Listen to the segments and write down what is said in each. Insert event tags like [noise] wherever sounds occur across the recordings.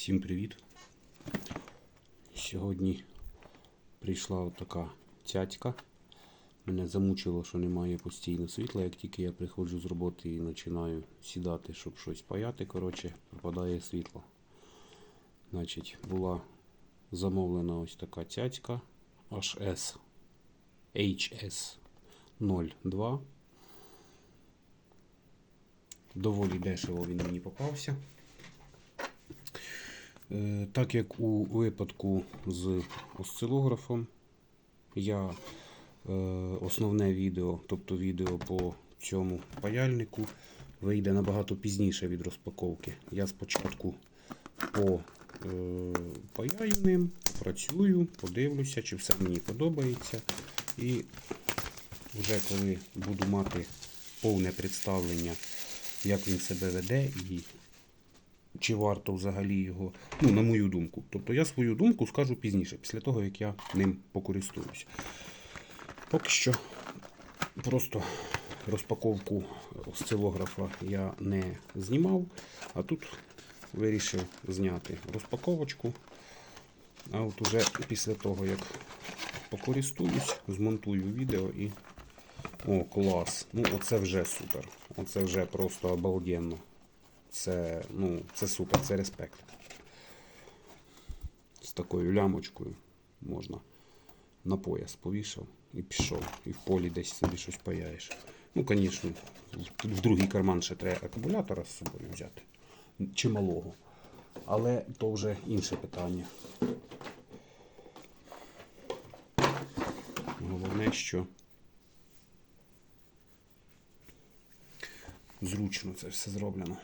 Всім привіт! Сьогодні прийшла така цятька. Мене замучило, що немає постійно світла. Як тільки я приходжу з роботи і починаю сідати, щоб щось паяти, коротше, пропадає світло. Значить, була замовлена ось така цятька HS HS 02. Доволі дешево він мені попався. Е, Так як у випадку з осцилографом, я е, основне відео, тобто відео по цьому паяльнику, вийде набагато пізніше від розпаковки. Я спочатку по е, паяю ним, працюю, подивлюся, чи все мені подобається. І вже коли буду мати повне представлення, як він себе веде і чи варто взагалі його, ну, на мою думку. Тобто я свою думку скажу пізніше, після того, як я ним покористуюсь. Поки що просто розпаковку осцилографа я не знімав, а тут вирішив зняти розпаковочку. А от уже після того, як покористуюсь, змонтую відео і. О, клас! Ну, оце вже супер. Оце вже просто обалденно. Це, ну, це супер, це респект. З такою лямочкою можна на пояс повішав і пішов. І в полі десь собі щось паяєш. Ну, звісно, в- другий карман ще треба акумулятора з собою взяти. Чималого. Але то вже інше питання. Головне, що зручно це все зроблено.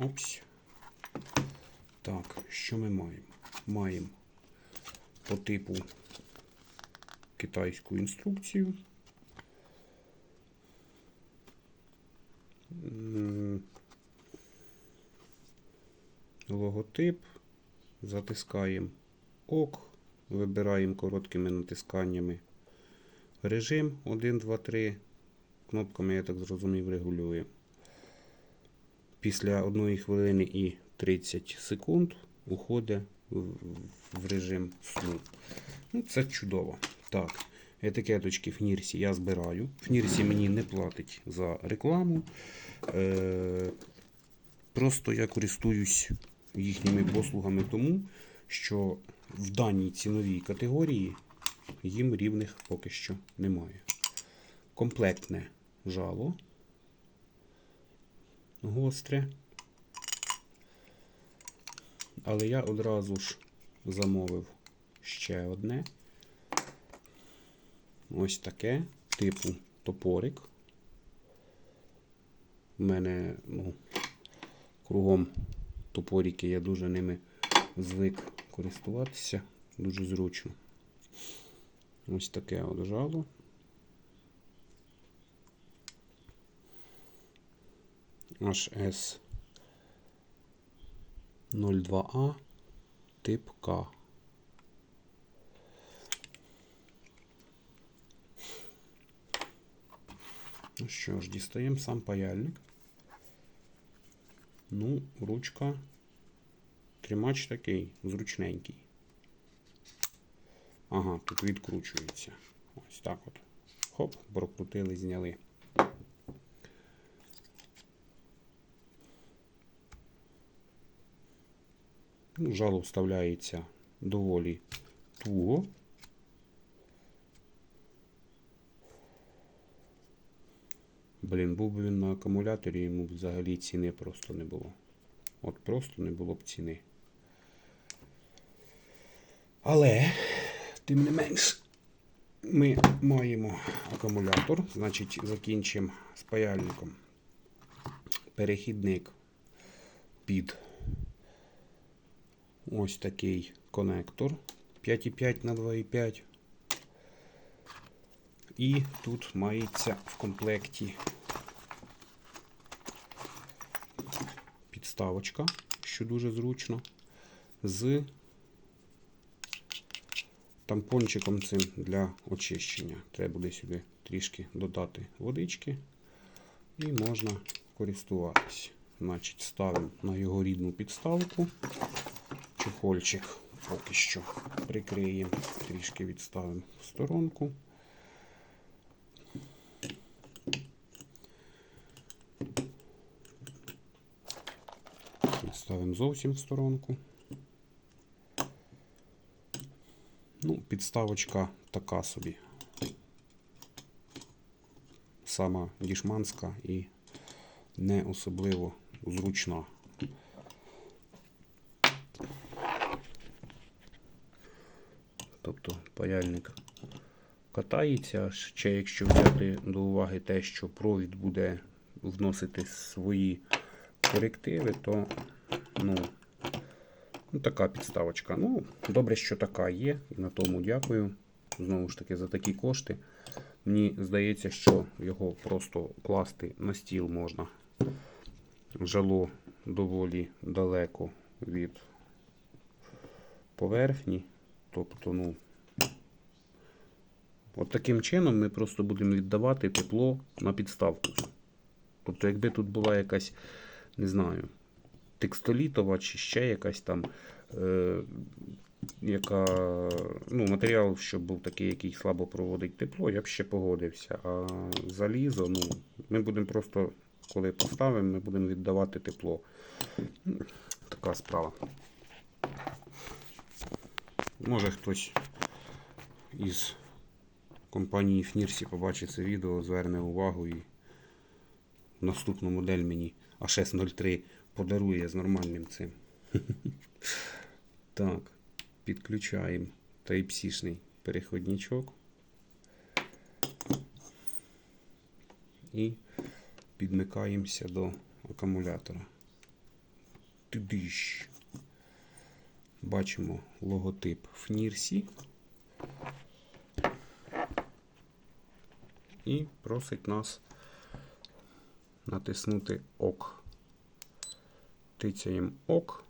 Опс. Так, що ми маємо? Маємо по типу китайську інструкцію. Логотип. Затискаємо ок, вибираємо короткими натисканнями режим 1, 2, 3. Кнопками, я так зрозумів, регулюємо. Після 1 хвилини і 30 секунд уходить в, режим сну. Ну, це чудово. Так, етикеточки в Нірсі я збираю. В Нірсі мені не платить за рекламу. Е, просто я користуюсь їхніми послугами тому, що в даній ціновій категорії їм рівних поки що немає. Комплектне жало. Гостре. Але я одразу ж замовив ще одне. Ось таке, типу топорик. У мене ну, кругом топорики, я дуже ними звик користуватися, дуже зручно. Ось таке от жало. HS 02А тип К. Ну що ж, дістаємо сам паяльник. Ну, ручка. Тримач такий зручненький. Ага, тут відкручується. Ось так от. Хоп, прокрутили, зняли. Ну, жало вставляється доволі туго. Блін, був би він на акумуляторі, йому взагалі ціни просто не було. От просто не було б ціни. Але, тим не менш, ми маємо акумулятор, значить, закінчимо з паяльником. Перехідник під ось такий конектор 5,5 на 2,5. І тут мається в комплекті підставочка, що дуже зручно, з тампончиком цим для очищення. Треба буде сюди трішки додати водички і можна користуватись. Значить, ставимо на його рідну підставку. Чохольчик поки що прикриємо, трішки відставимо в сторонку. Ставимо зовсім в сторонку. Ну, підставочка така собі. Сама дішманська і не особливо зручна. Тобто паяльник катається, ще якщо взяти до уваги те, що провід буде вносити свої корективи, то ну, ну така підставочка. Ну, добре, що така є, і на тому дякую. Знову ж таки, за такі кошти. Мені здається, що його просто класти на стіл можна. Жало доволі далеко від поверхні. Тобто, ну, от таким чином ми просто будемо віддавати тепло на підставку. Тобто, якби тут була якась, не знаю, текстолітова чи ще якась там, е, яка, ну, матеріал, щоб був такий, який слабо проводить тепло, я б ще погодився. А залізо, ну, ми будемо просто, коли поставимо, ми будемо віддавати тепло. Така справа. Може хтось із компанії Фнірсі побачить це відео, зверне увагу і наступну модель мені А603 подарує з нормальним цим. [laughs] Так, підключаємо Type-C-шний переходничок. І підмикаємося до акумулятора. Тидиш. Бачимо логотип Фнірсі. І просить нас натиснути ОК. Тицяємо ОК.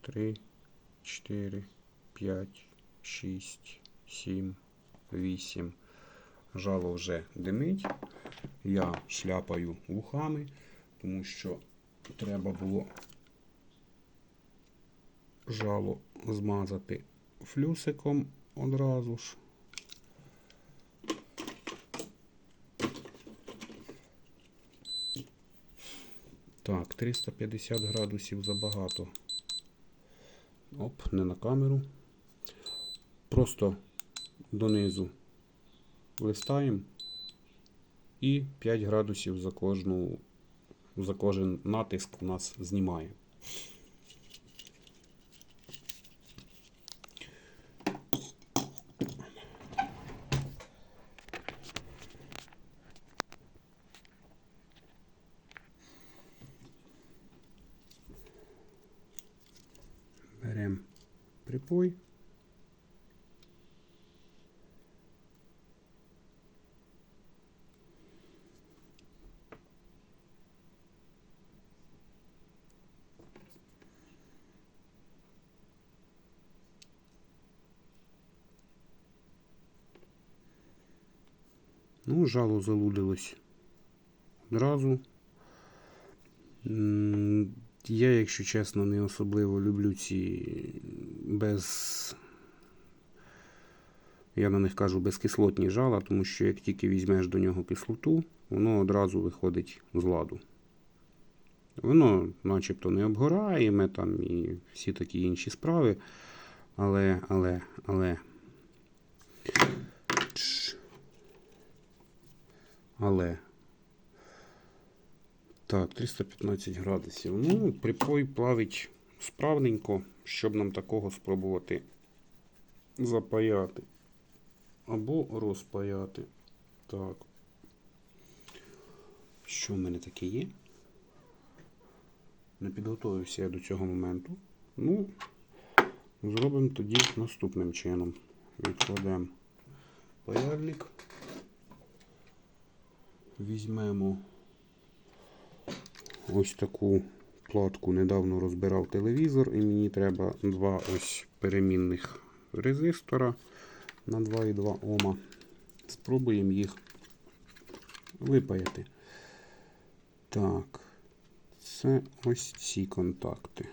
3, 4, 5, 6, 7, 8. Жало вже димить. Я шляпаю вухами, тому що треба було жало змазати флюсиком одразу ж. Так, 350 градусів забагато. Оп, не на камеру. Просто донизу листаємо і 5 градусів за кожну за кожен натиск у нас знімає. Припой. Ну, жало залудилось одразу. М, Я, якщо чесно, не особливо люблю ці без. Я на них кажу безкислотні жала, тому що як тільки візьмеш до нього кислоту, воно одразу виходить з ладу. Воно начебто не обгораємо там і всі такі інші справи. Але, але, але. Але. Так, 315 градусів. Ну, припой плавить справненько, щоб нам такого спробувати запаяти. Або розпаяти. Так. Що в мене таке є? Не підготовився я до цього моменту. Ну, зробимо тоді наступним чином. Відкладемо паяльник. Візьмемо ось таку платку. Недавно розбирав телевізор, і мені треба два ось перемінних резистора на 2,2 Ома. Спробуємо їх випаяти. Так, це ось ці контакти.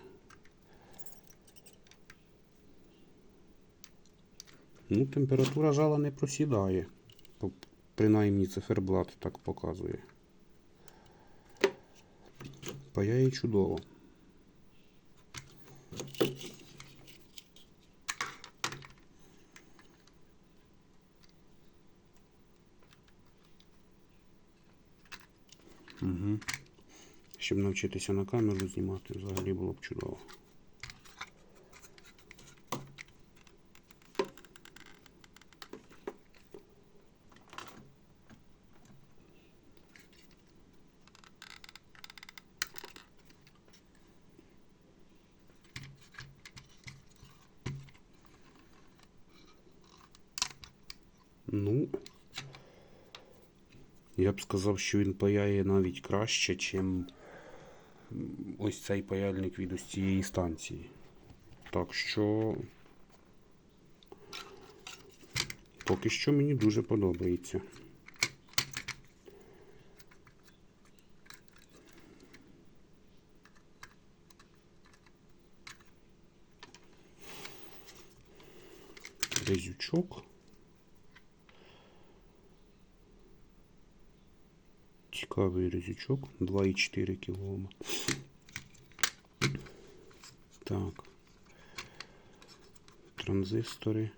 Ну, температура жала не просідає. Принаймні циферблат так показує. Паяє чудово. Угу. Щоб навчитися на камеру знімати, взагалі було б чудово. Ну, я б сказав, що він паяє навіть краще, чим ось цей паяльник від ось цієї станції. Так що поки що мені дуже подобається. Резючок. Цікавий резючок 2,4 кОм. Так. Транзистори.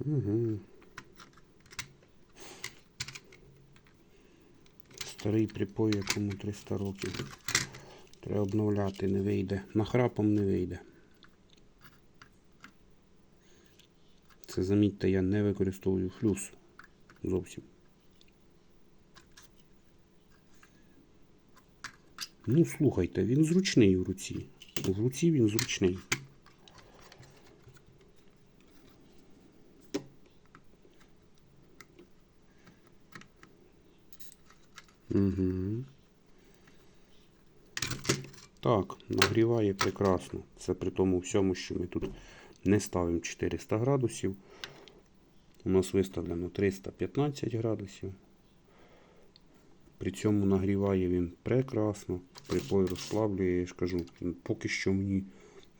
Угу. Старий припой, якому 300 років. Треба обновляти, не вийде. Нахрапом не вийде. Це замітьте, я не використовую флюс зовсім. Ну, слухайте, він зручний в руці. В руці він зручний. Угу. Так, нагріває прекрасно. Це при тому всьому, що ми тут не ставимо 400 градусів. У нас виставлено 315 градусів. При цьому нагріває він прекрасно. Припой розслаблює, я ж кажу, поки що мені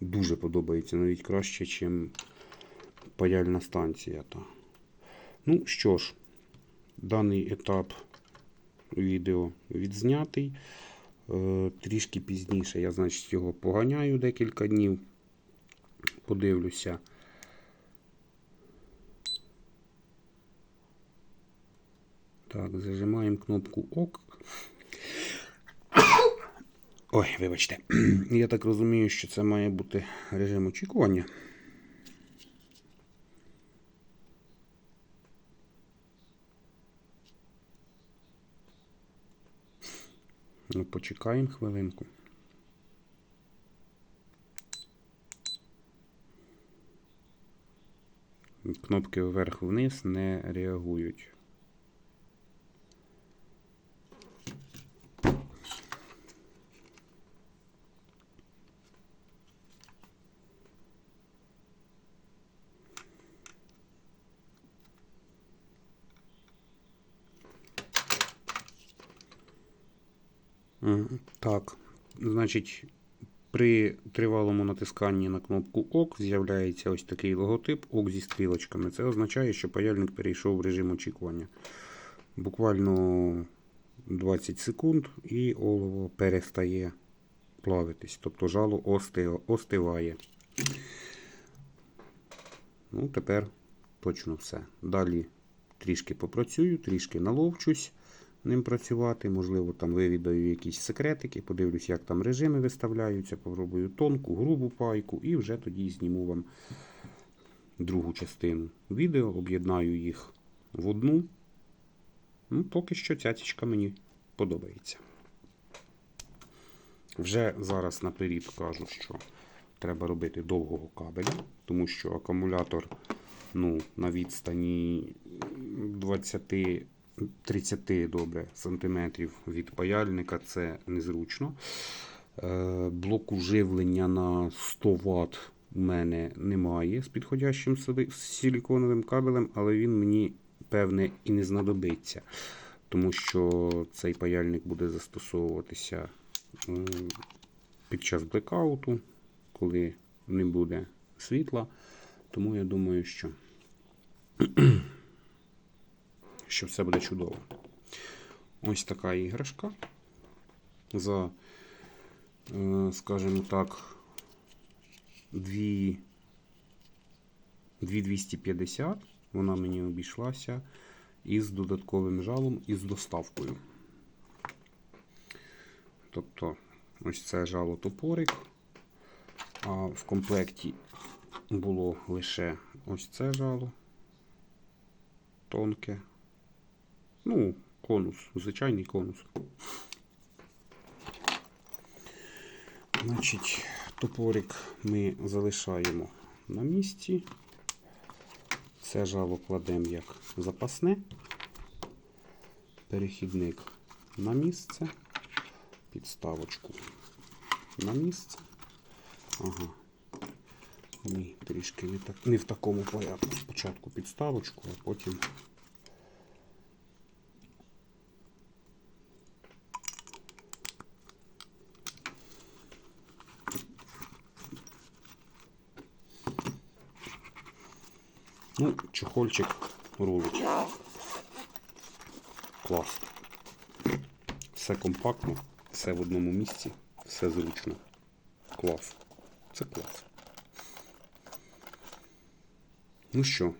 дуже подобається, навіть краще, ніж паяльна станція. Та. Ну що ж, даний етап відео відзнятий. Е, Трішки пізніше я, значить, його поганяю декілька днів. Подивлюся. Так, зажимаємо кнопку ОК. Ой, вибачте. [clears throat] Я так розумію, що це має бути режим очікування. Ну, почекаємо хвилинку. Кнопки вверх-вниз не реагують. Так, значить, при тривалому натисканні на кнопку ОК з'являється ось такий логотип ОК зі стрілочками. Це означає, що паяльник перейшов в режим очікування. Буквально 20 секунд і олово перестає плавитись, тобто жало ости- остиває. Ну, тепер точно все. Далі трішки попрацюю, трішки наловчусь ним працювати. Можливо, там вивідаю якісь секретики, подивлюсь, як там режими виставляються, попробую тонку, грубу пайку і вже тоді зніму вам другу частину відео, об'єднаю їх в одну. Ну, поки що цяцічка мені подобається. Вже зараз наперед кажу, що треба робити довгого кабеля, тому що акумулятор ну, на відстані 20-30 добре, сантиметрів від паяльника це незручно. Е, Блоку живлення на 100 Вт у мене немає з підходящим силіконовим кабелем, але він мені певне і не знадобиться, тому що цей паяльник буде застосовуватися під час блекауту, коли не буде світла. Тому я думаю, що, що все буде чудово. Ось така іграшка. За, е, скажімо так, 2250 вона мені обійшлася із додатковим жалом і з доставкою. Тобто, ось це жало топорик, а в комплекті було лише ось це жало. Тонке. Ну, конус, звичайний конус. Значить, топорик ми залишаємо на місці. Це жало кладемо як запасне. Перехідник на місце. Підставочку на місце. Ага. Ні, трішки не, так, не в такому порядку. Спочатку підставочку, а потім. Ну, чехольчик рулить. Клас. Все компактно, все в одному місці, все зручно. Клас. Це клас. Ну що,